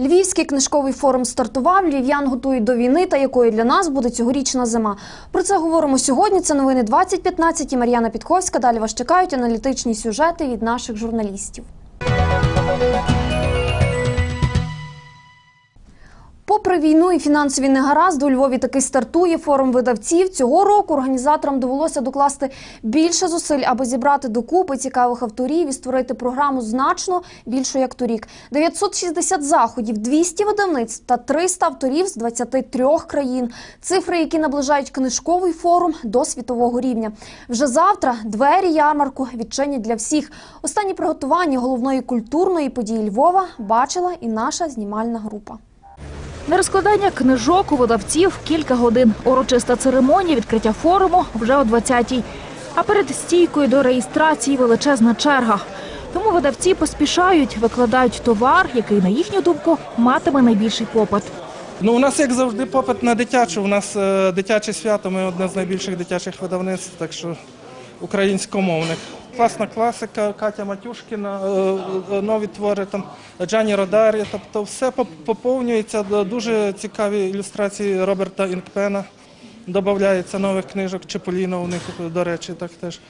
Львівський книжковий форум стартував. Львів'ян готують до війни та якою для нас буде цьогорічна зима. Про це говоримо сьогодні. Це новини 2015 і Мар'яна Підковська. Далі вас чекають аналітичні сюжети від наших журналістів. Попри війну і фінансові негаразди, у Львові таки стартує форум видавців. Цього року організаторам довелося докласти більше зусиль, аби зібрати докупи цікавих авторів і створити програму значно більшу, як торік. 960 заходів, 200 видавництв та 300 авторів з 23 країн. Цифри, які наближають книжковий форум до світового рівня. Вже завтра двері ярмарку відчинять для всіх. Останні приготування головної культурної події Львова бачила і наша знімальна група. На розкладання книжок у видавців кілька годин. Урочиста церемонія відкриття форуму вже о 20-й. А перед стійкою до реєстрації величезна черга. Тому видавці поспішають, викладають товар, який, на їхню думку, матиме найбільший попит. Ну, у нас, як завжди, попит на дитячу. У нас е, дитяче свято, ми одне з найбільших дитячих видавництв, так що українськомовних. Класна класика, Катя Матюшкіна, е, е, нові твори, там, Джані Родарі, тобто все поповнюється. Дуже цікаві ілюстрації Роберта Інкпена. Додається нових книжок, Чеполіно у них, до речі, так теж.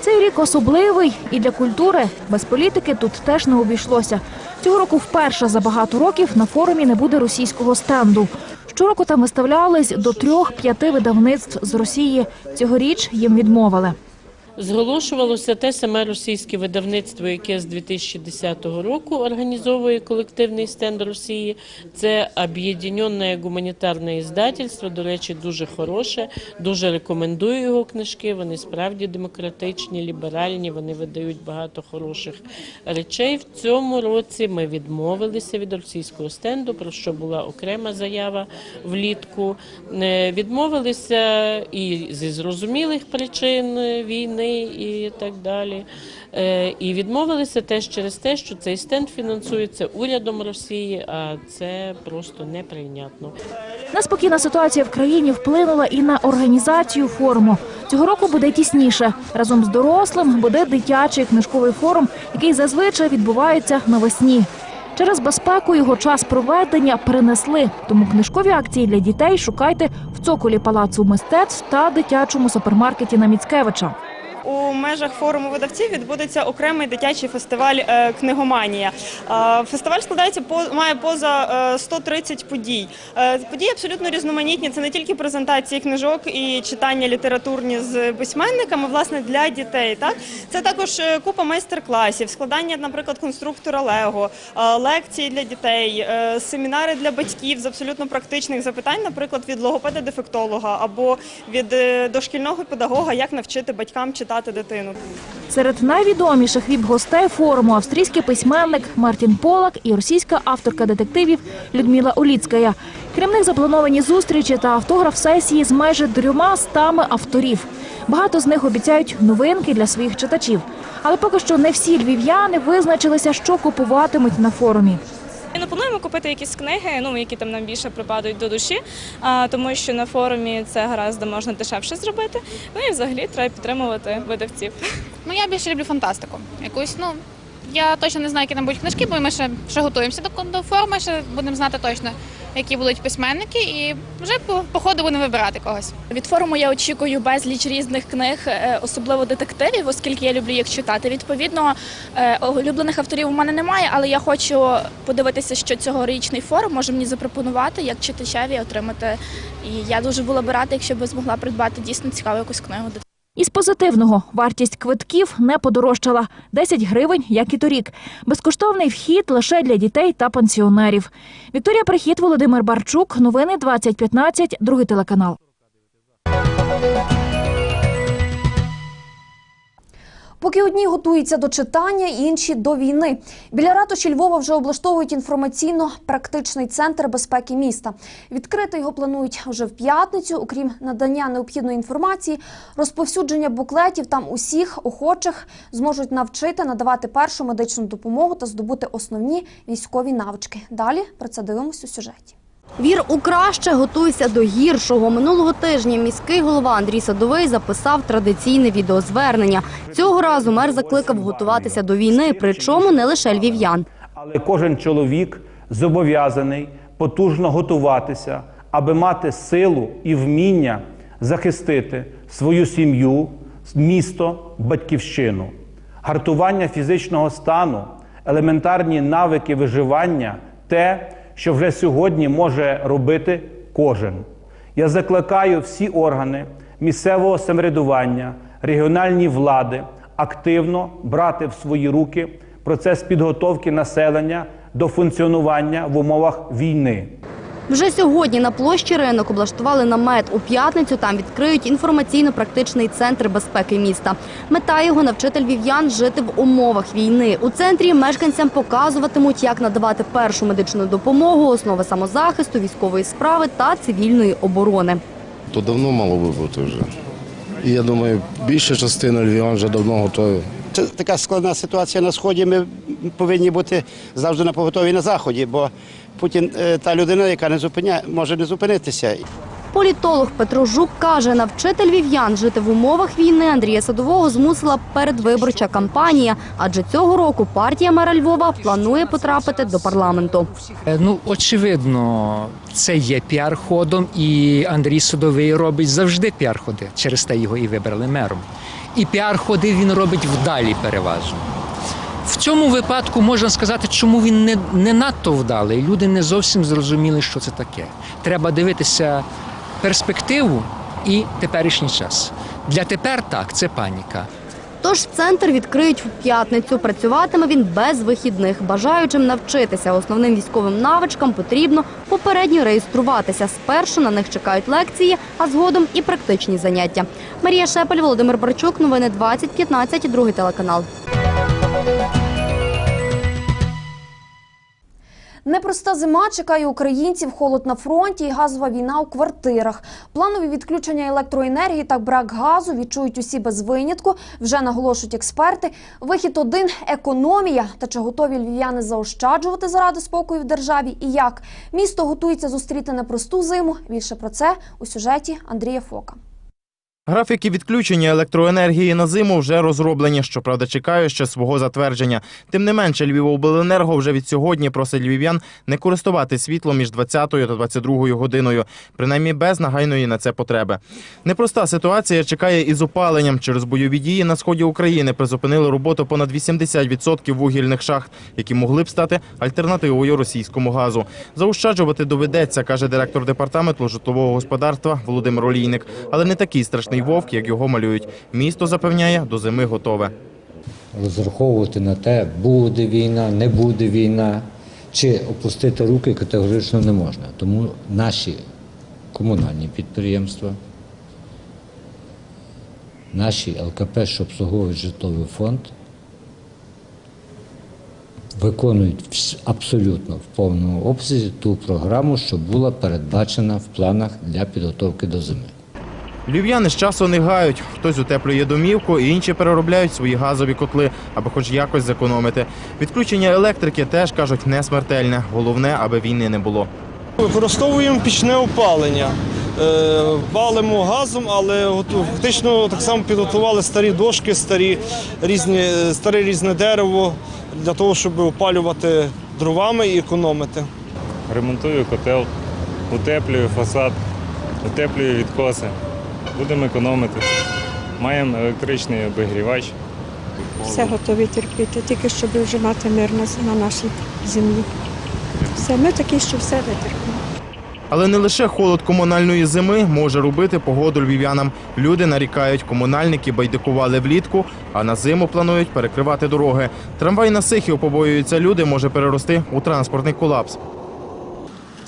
Цей рік особливий і для культури. Без політики тут теж не обійшлося. Цього року вперше за багато років на форумі не буде російського стенду. Щороку там виставлялись до трьох-п'яти видавництв з Росії. Цьогоріч їм відмовили. Зголошувалося те саме російське видавництво, яке з 2010 року організовує колективний стенд Росії. Це об'єднане гуманітарне іздательство. До речі, дуже хороше. Дуже рекомендую його книжки. Вони справді демократичні, ліберальні. Вони видають багато хороших речей. В цьому році ми відмовилися від російського стенду, про що була окрема заява влітку. Е, Відмовилися і зі зрозумілих причин е, війни і так далі. Е, І відмовилися теж через те, що цей стенд фінансується урядом Росії, а це просто неприйнятно. Неспокійна ситуація в країні вплинула і на організацію форуму. Цього року буде тісніше. Разом з дорослим буде дитячий книжковий форум, який зазвичай відбувається навесні. Через безпеку його час проведення перенесли, тому книжкові акції для дітей шукайте в цоколі палацу мистецтв та дитячому супермаркеті на Міцкевича. У межах форуму видавців відбудеться окремий дитячий фестиваль е, книгоманія. Е, Фестиваль складається має поза е, 130 подій. Е, Події абсолютно різноманітні. Це не тільки презентації книжок і читання літературні з письменниками, власне, для дітей. Так це також купа майстер-класів, складання, наприклад, конструктора Лего, лекції для дітей, семінари для батьків з абсолютно практичних запитань, наприклад, від логопеда-дефектолога або від дошкільного педагога, як навчити батькам читати дитину. Серед найвідоміших віп-гостей форуму австрійський письменник Мартін Полак і російська авторка детективів Людмила Оліцкая. Крім них заплановані зустрічі та автограф-сесії з майже трьома стами авторів. Багато з них обіцяють новинки для своїх читачів. Але поки що не всі львів'яни визначилися, що купуватимуть на форумі. Не плануємо купити якісь книги, ну які там нам більше припадають до душі, а, тому що на форумі це гаразд можна дешевше зробити. Ну і взагалі треба підтримувати видавців. Ну я більше люблю фантастику. Якусь, ну я точно не знаю, які там будуть книжки, бо ми ще, ще готуємося до, до форуму, ще будемо знати точно, які будуть письменники, і вже по, ходу будемо вибирати когось. Від форуму я очікую безліч різних книг, е, особливо детективів, оскільки я люблю їх читати. Відповідно, е, улюблених авторів у мене немає, але я хочу подивитися, що цьогорічний форум може мені запропонувати як читачеві отримати. І я дуже була б рада, якщо б змогла придбати дійсно цікаву якусь книгу. Із позитивного вартість квитків не подорожчала – 10 гривень, як і торік. Безкоштовний вхід лише для дітей та пенсіонерів. Вікторія Прихід, Володимир Барчук. Новини 2015, другий телеканал. Поки одні готуються до читання, інші до війни. Біля ратуші Львова вже облаштовують інформаційно-практичний центр безпеки міста. Відкрити його планують вже в п'ятницю. Окрім надання необхідної інформації, розповсюдження буклетів там усіх охочих зможуть навчити надавати першу медичну допомогу та здобути основні військові навички. Далі про це дивимося у сюжеті. Вір у краще, готуйся до гіршого. Минулого тижня міський голова Андрій Садовий записав традиційне відеозвернення. Цього разу мер закликав готуватися до війни, причому не лише львів'ян. Але кожен чоловік зобов'язаний потужно готуватися, аби мати силу і вміння захистити свою сім'ю, місто, батьківщину. Гартування фізичного стану, елементарні навики виживання те, що вже сьогодні може робити кожен. Я закликаю всі органи місцевого самоврядування, регіональні влади активно брати в свої руки процес підготовки населення до функціонування в умовах війни. Вже сьогодні на площі ринок облаштували намет. У п'ятницю там відкриють інформаційно-практичний центр безпеки міста. Мета його навчити львів'ян жити в умовах війни. У центрі мешканцям показуватимуть, як надавати першу медичну допомогу, основи самозахисту, військової справи та цивільної оборони. То давно мало би бути вже. І я думаю, більша частина львів'ян вже давно готові. Це така складна ситуація на сході. Ми повинні бути завжди на поготові на заході, бо Путін е, та людина, яка не зупиняє, може не зупинитися. Політолог Петро Жук каже, навчити львів'ян жити в умовах війни Андрія Садового змусила передвиборча кампанія, адже цього року партія мера Львова планує потрапити до парламенту. Е, Ну, очевидно, це є піар-ходом, і Андрій Судовий робить завжди піар-ходи. Через те його і вибрали мером. І піар-ходи він робить вдалі переважно. В цьому випадку можна сказати, чому він не, не надто вдалий. Люди не зовсім зрозуміли, що це таке. Треба дивитися перспективу і теперішній час. Для тепер так, це паніка. Тож центр відкриють в п'ятницю. Працюватиме він без вихідних. Бажаючим навчитися основним військовим навичкам потрібно попередньо реєструватися. Спершу на них чекають лекції, а згодом і практичні заняття. Марія Шепель, Володимир Барчук. Новини 2015, другий телеканал. Непроста зима чекає українців, холод на фронті і газова війна у квартирах. Планові відключення електроенергії та брак газу відчують усі без винятку. Вже наголошують експерти. Вихід один економія. Та чи готові львів'яни заощаджувати заради спокою в державі? І як місто готується зустріти непросту зиму? Більше про це у сюжеті Андрія Фока. Графіки відключення електроенергії на зиму вже розроблені, щоправда, чекають ще свого затвердження. Тим не менше, Львівобленерго вже від сьогодні просить львів'ян не користувати світлом між 20 та 22 годиною, принаймні без нагайної на це потреби. Непроста ситуація чекає із опаленням. Через бойові дії на сході України призупинили роботу понад 80% вугільних шахт, які могли б стати альтернативою російському газу. Заощаджувати доведеться, каже директор департаменту житлового господарства Володимир Олійник. Але не такий страшний вовк, як його малюють. Місто запевняє, до зими готове. розраховувати на те, буде війна, не буде війна, чи опустити руки категорично не можна. Тому наші комунальні підприємства, наші ЛКП, що обслуговують житловий фонд, виконують абсолютно в повному обсязі ту програму, що була передбачена в планах для підготовки до зими. Львів'яни з часу не гають. Хтось утеплює домівку, інші переробляють свої газові котли, аби хоч якось зекономити. Відключення електрики теж кажуть не смертельне. Головне, аби війни не було. Використовуємо пічне опалення. Е, Палимо газом, але фактично так само підготували старі дошки, старі, різні, старе різне дерево для того, щоб опалювати дровами і економити. Ремонтую котел, утеплюю фасад, утеплюю відкоси. Будемо економити. Маємо електричний обігрівач. Все готові терпіти, тільки щоб вже мати мир на, на нашій землі. Все, ми такі, що все витерпимо. Але не лише холод комунальної зими може робити погоду львів'янам. Люди нарікають, комунальники байдикували влітку, а на зиму планують перекривати дороги. Трамвай на Сихів побоюються люди, може перерости у транспортний колапс.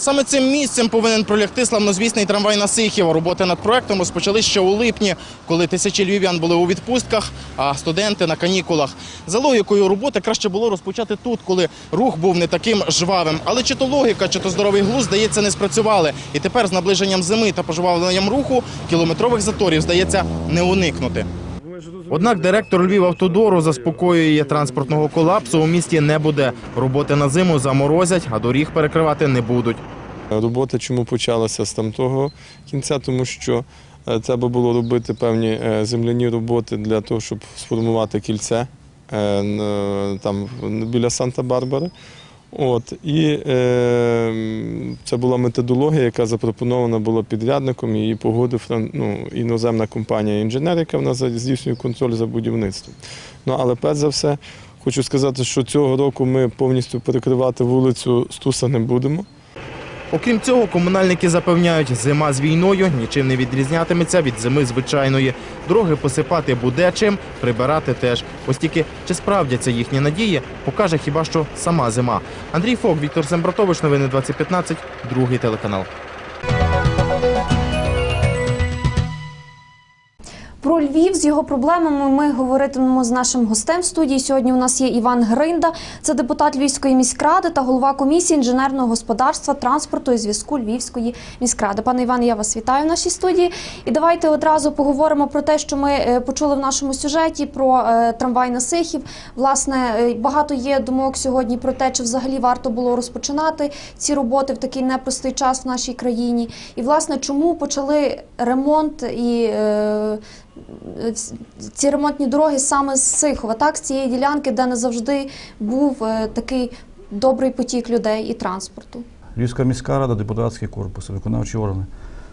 Саме цим місцем повинен пролягти славнозвісний трамвай на Сихів. Роботи над проектом розпочали ще у липні, коли тисячі львів'ян були у відпустках, а студенти на канікулах. За логікою роботи краще було розпочати тут, коли рух був не таким жвавим. Але чи то логіка, чи то здоровий глузд, здається, не спрацювали. І тепер з наближенням зими та пожвавленням руху кілометрових заторів здається не уникнути. Однак директор Львівавтодору заспокоює транспортного колапсу у місті не буде. Роботи на зиму заморозять, а доріг перекривати не будуть. Робота чому почалася з тамтого кінця, тому що е, треба було робити певні е, земляні роботи для того, щоб сформувати кільце е, там біля Санта-Барбари. От, і е, це була методологія, яка запропонована була підрядником, її погодив фран- ну, іноземна компанія інженер, яка в нас здійснює контроль за будівництвом. Ну, але перш за все, хочу сказати, що цього року ми повністю перекривати вулицю Стуса не будемо. Окрім цього, комунальники запевняють, зима з війною нічим не відрізнятиметься від зими звичайної. Дороги посипати буде чим, прибирати теж. Ось тільки чи справдяться їхні надії, покаже хіба що сама зима. Андрій Фок, Віктор Сембратович, новини 2015, другий телеканал. Про Львів з його проблемами ми говоритимемо з нашим гостем в студії. Сьогодні у нас є Іван Гринда, це депутат Львівської міськради та голова комісії інженерного господарства, транспорту і зв'язку Львівської міськради. Пане Іване, я вас вітаю в нашій студії. І давайте одразу поговоримо про те, що ми е, почули в нашому сюжеті про е, трамвай на Сихів. Власне, е, багато є думок сьогодні про те, чи взагалі варто було розпочинати ці роботи в такий непростий час в нашій країні. І власне, чому почали ремонт і ці ремонтні дороги саме з Сихова, так, з цієї ділянки, де не завжди був е, такий добрий потік людей і транспорту. Львівська міська рада, депутатський корпус, виконавчі органи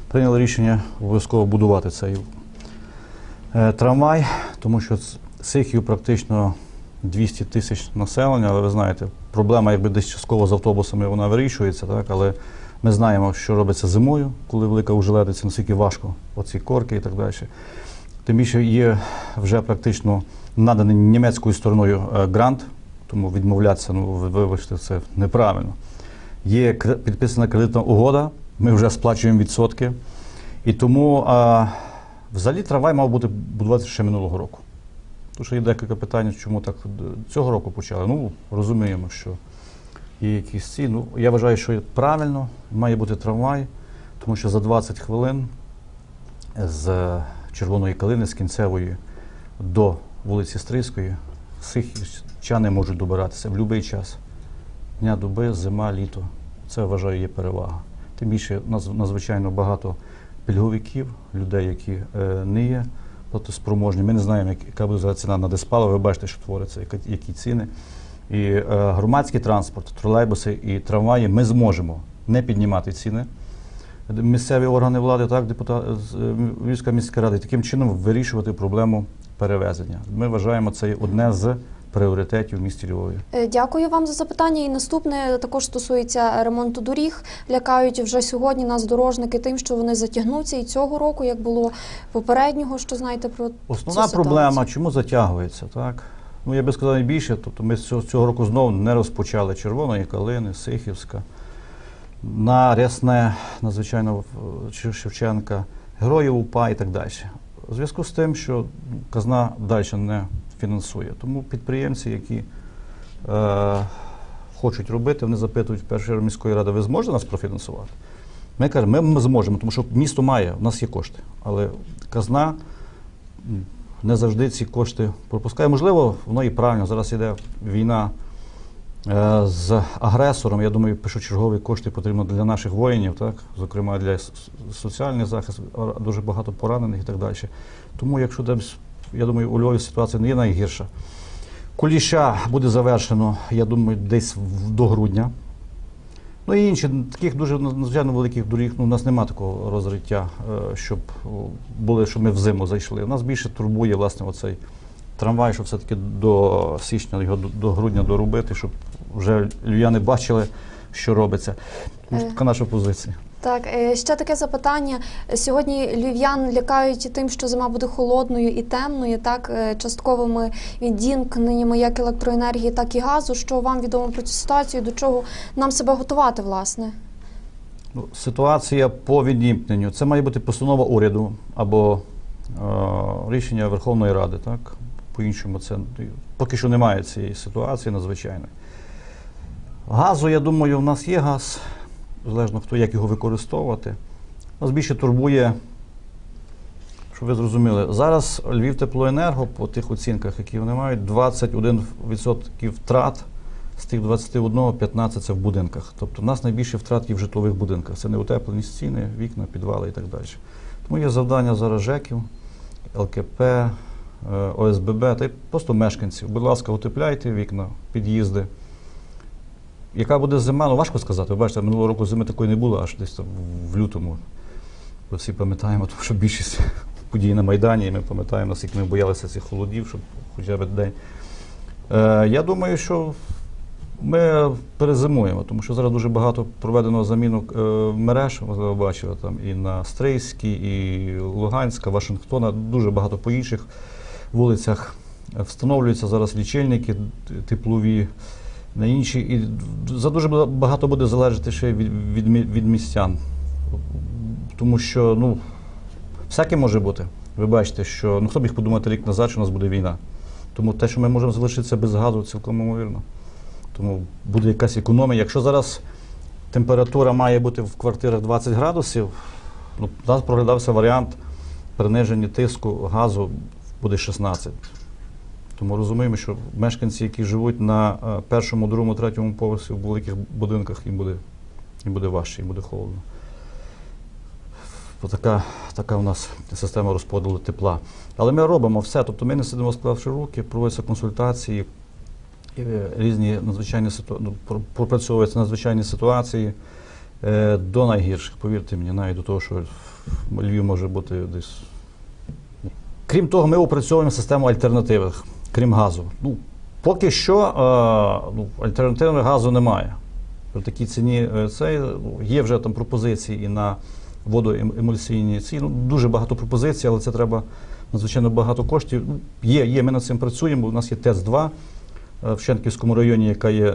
прийняли рішення обов'язково будувати цей е, трамвай, тому що Сихів практично 200 тисяч населення, але ви знаєте, проблема якби десь частково з автобусами вона вирішується, так, але ми знаємо, що робиться зимою, коли велика ужеледиця, наскільки важко оці корки і так далі. Тим більше є вже практично наданий німецькою стороною е, грант, тому відмовлятися, ну вибачте, це неправильно. Є підписана кредитна угода, ми вже сплачуємо відсотки. І тому а, взагалі трамвай мав бути будуватися ще минулого року. Тому що є декілька питань, чому так цього року почали. Ну, розуміємо, що є якісь ці. Ну, я вважаю, що правильно має бути трамвай, тому що за 20 хвилин з Червоної калини, з кінцевої до вулиці Стрийської, сихівчани можуть добиратися в будь-який час. Дня доби, зима, літо. Це вважаю є перевага. Тим більше надзвичайно багато пільговиків, людей, які не є платоспроможні. Ми не знаємо, як- яка буде ціна на диспаливо. Ви бачите, що твориться, які ціни. І е, громадський транспорт, тролейбуси і трамваї ми зможемо не піднімати ціни. Місцеві органи влади, так, депутат е, Львівська міська рада, і таким чином вирішувати проблему перевезення. Ми вважаємо це одне з пріоритетів в місті Львові. Е, Дякую вам за запитання. І наступне також стосується ремонту доріг. Лякають вже сьогодні нас дорожники тим, що вони затягнуться і цього року, як було попереднього. Що знаєте про Основна цю проблема, чому затягується, так? Ну, я би сказав найбільше, тобто ми цього року знову не розпочали Червоної калини, Сихівська, на Рясне, надзвичайно Шевченка, Героїв УПА і так далі. У зв'язку з тим, що казна далі не фінансує. Тому підприємці, які е, хочуть робити, вони запитують в першу чергу міської ради, ви зможете нас профінансувати? Ми кажемо, ми, ми зможемо, тому що місто має, у нас є кошти. Але казна не завжди ці кошти пропускає. Можливо, воно і правильно. Зараз йде війна е, з агресором. Я думаю, першочергові кошти потрібно для наших воїнів, так? зокрема для с- с- соціальний захист, дуже багато поранених і так далі. Тому, якщо десь, я думаю, у Львові ситуація не є найгірша. Куліша буде завершено, я думаю, десь до грудня. Ну і інші таких дуже надзвичайно великих доріг. Ну, у нас немає такого розриття, е, щоб були, щоб ми в зиму зайшли. У нас більше турбує власне оцей трамвай, щоб все-таки до січня його до, до грудня доробити, щоб вже львів'яни бачили, що робиться. Ну, Е. Така наша позиція. Так, е, ще таке запитання. Сьогодні львів'ян лякають тим, що зима буде холодною і темною, так, е, частковими відімкненнями як електроенергії, так і газу. Що вам відомо про цю ситуацію, до чого нам себе готувати, власне? Ну, ситуація по відімкненню. Це має бути постанова уряду або е, рішення Верховної Ради. Так? По-іншому це поки що немає цієї ситуації надзвичайної. Газу, я думаю, в нас є газ, залежно хто як його використовувати. Нас більше турбує, щоб ви зрозуміли, зараз Львів теплоенерго по тих оцінках, які вони мають, 21% втрат. З тих 21 15 це в будинках. Тобто в нас найбільше втрат є в житлових будинках. Це неутеплені стіни, вікна, підвали і так далі. Тому є завдання зараз ЖЕКів, ЛКП, ОСББ та й просто мешканців. Будь ласка, утепляйте вікна, під'їзди. яка буде зима, ну важко сказати. Ви бачите, минулого року зими такої не було, аж десь там в лютому. Ми всі пам'ятаємо, тому що більшість подій на Майдані, і ми пам'ятаємо, наскільки ми боялися цих холодів, щоб хоча б день. Е, я думаю, що ми перезимуємо, тому що зараз дуже багато проведено заміну е, мереж, ви бачили, там і на Стрийській, і Луганська, Вашингтона, дуже багато по інших вулицях. Встановлюються зараз лічильники теплові на інші. І за дуже багато буде залежати ще від, від, від містян. Тому що ну, всяке може бути. Ви бачите, що ну, хто б міг подумати рік назад, що у нас буде війна. Тому те, що ми можемо залишитися без газу, цілком ймовірно. Тому буде якась економія. Якщо зараз температура має бути в квартирах 20 градусів, ну, у нас проглядався варіант приниження тиску газу буде 16. Тому розуміємо, що мешканці, які живуть на е, першому, другому, третьому поверсі в великих будинках, їм буде, їм буде важче, їм буде холодно. Бо така, така у нас система розподілу тепла. Але ми робимо все. Тобто ми не сидимо склавши руки, проводяться консультації, е, різні надзвичайні ситуації, пропрацьовуються надзвичайні ситуації е, до найгірших, повірте мені, навіть до того, що Львів може бути десь. Крім того, ми опрацьовуємо систему альтернативи, крім газу. Ну, поки що е, ну, альтернативи газу немає. При такій ціні е, це ну, є вже там пропозиції і на водоемульсійні ці. Ну, дуже багато пропозицій, але це треба надзвичайно багато коштів. Ну, є, є, ми над цим працюємо. У нас є ТЕЦ-2 е, в Шенківському районі, яка є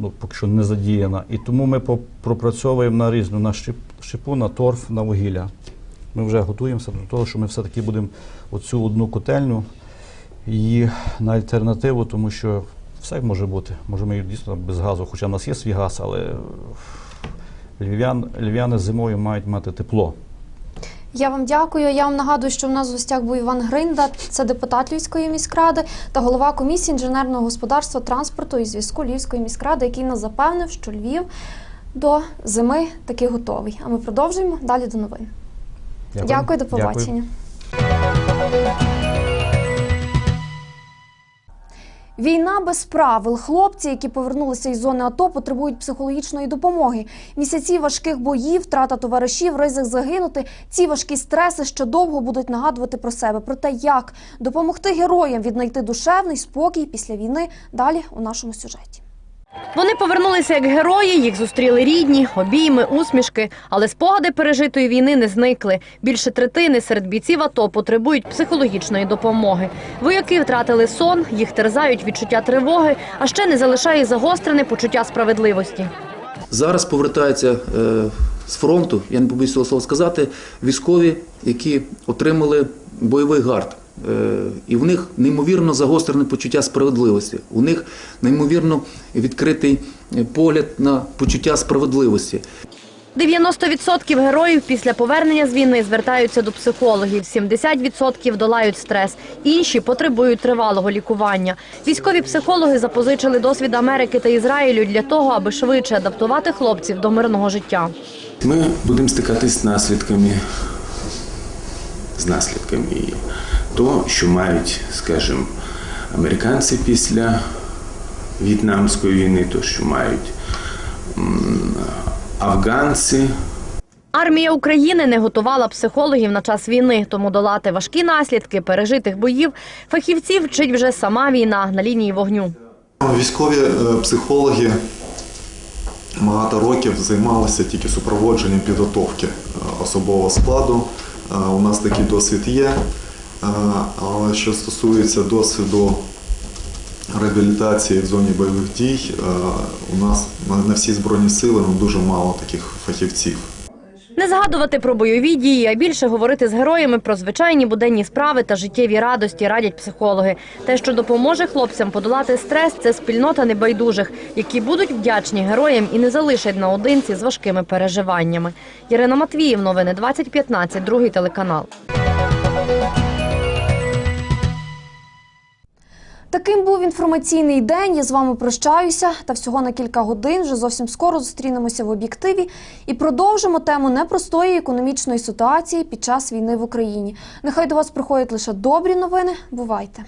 ну, поки що не задіяна. І тому ми пропрацьовуємо на різну на щепу, на торф, на вугілля. Ми вже готуємося до того, що ми все-таки будемо оцю одну котельню її на альтернативу, тому що все може бути. Може, ми дійсно без газу, хоча в нас є свій газ, але львів'ян, львів'яни зимою мають мати тепло. Я вам дякую. Я вам нагадую, що в нас в гостях був Іван Гринда, це депутат Львівської міськради та голова комісії інженерного господарства, транспорту і зв'язку Львівської міськради, який нас запевнив, що Львів до зими таки готовий. А ми продовжуємо далі до новин. Дякую. Дякую, до Дякую. побачення. Війна без правил. Хлопці, які повернулися із зони АТО, потребують психологічної допомоги. Місяці важких боїв, втрата товаришів, ризик загинути. Ці важкі стреси ще довго будуть нагадувати про себе. Про те, як допомогти героям віднайти душевний спокій після війни. Далі у нашому сюжеті. Вони повернулися як герої, їх зустріли рідні, обійми, усмішки. Але спогади пережитої війни не зникли. Більше третини серед бійців АТО потребують психологічної допомоги. Вояки втратили сон, їх терзають відчуття тривоги, а ще не залишає загострене почуття справедливості. Зараз повертаються е, з фронту, я не побоюсь цього слова сказати, військові, які отримали бойовий гард. Е, і в них неймовірно загострене почуття справедливості. У них неймовірно відкритий е, погляд на почуття справедливості. 90% героїв після повернення з війни звертаються до психологів, 70% долають стрес, інші потребують тривалого лікування. Військові психологи запозичили досвід Америки та Ізраїлю для того, аби швидше адаптувати хлопців до мирного життя. Ми будемо стикатись з наслідками, з наслідками того, що мають, скажімо, американці після В'єтнамської війни, то, що мають афганці. Армія України не готувала психологів на час війни, тому долати важкі наслідки пережитих боїв фахівців вчить вже сама війна на лінії вогню. Військові е, психологи багато років займалися тільки супроводженням підготовки е, особового складу. Е, У нас такий досвід є. Але що стосується досвіду реабілітації в зоні бойових дій, е, у нас на на всі збройні сили ну, дуже мало таких фахівців. Не згадувати про бойові дії, а більше говорити з героями про звичайні буденні справи та життєві радості радять психологи. Те, що допоможе хлопцям подолати стрес, це спільнота небайдужих, які будуть вдячні героям і не залишать наодинці з важкими переживаннями. Ірина Матвіїв, новини 2015, другий телеканал. Таким був інформаційний день. Я з вами прощаюся. Та всього на кілька годин вже зовсім скоро зустрінемося в об'єктиві і продовжимо тему непростої економічної ситуації під час війни в Україні. Нехай до вас приходять лише добрі новини. Бувайте!